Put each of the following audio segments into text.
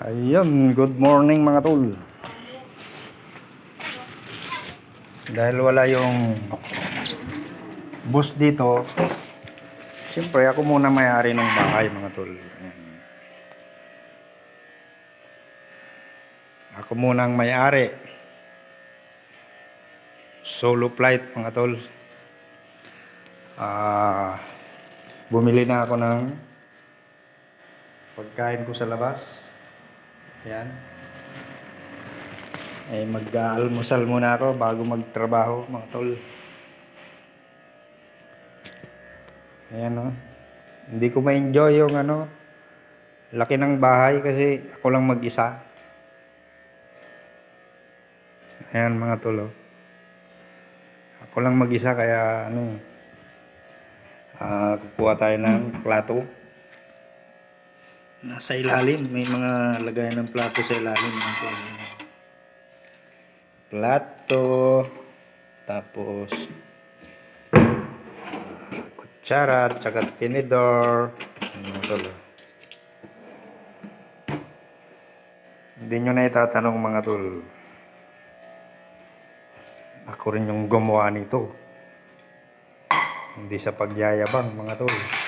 Ayun, good morning mga tol. Dahil wala yung bus dito, siyempre ako muna may-ari ng bahay mga tol. Ayan. Ako muna ang may-ari. Solo flight mga tol. Ah, bumili na ako ng pagkain ko sa labas. Ayan. Eh, mag-almusal muna ako bago magtrabaho, mga tol. Ayan, oh. Hindi ko ma-enjoy yung ano, laki ng bahay kasi ako lang mag-isa. Ayan, mga tol, oh. Ako lang mag-isa kaya ano, ah, kukuha tayo ng plato. Nasa ilalim, may mga lagayan ng plato sa ilalim. Nasa plato, tapos ah, kutsara, tsaka tinidor. Ano? Hindi nyo na itatanong mga tol. Ako rin yung gumawa nito. Hindi sa pagyayabang mga tol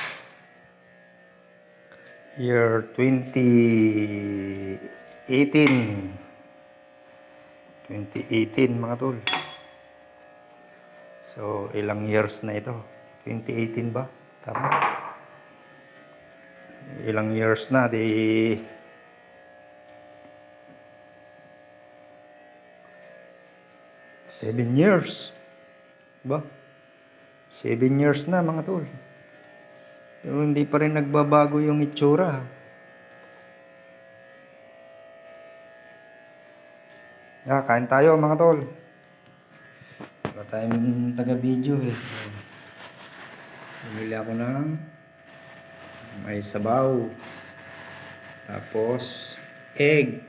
year 2018 2018 mga tol. So ilang years na ito? 2018 ba? Tama. Ilang years na di seven years ba? Seven years na mga tol pero hindi pa rin nagbabago yung itsura. Yeah, kain tayo mga tol. Wala tayong taga-video eh. Bumili ako ng may sabaw. Tapos egg.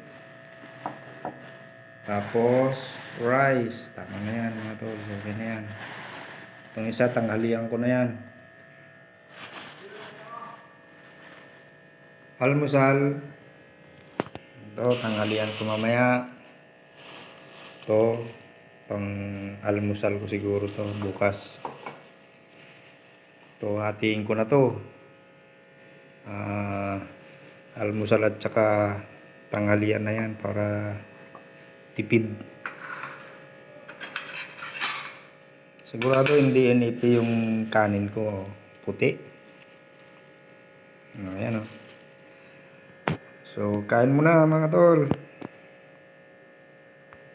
Tapos rice. Tama na yan mga tol. Okay na yan. Itong isa, tanghalian ko na yan. Almusal. Ito, tanghalian ko mamaya. Ito, pang almusal ko siguro to bukas. Ito, hatiin ko na to. Ah, almusal at saka tanghalian na yan para tipid. Sigurado hindi NAP yung kanin ko puti. Ayan o. Oh. So, kain muna mga tol.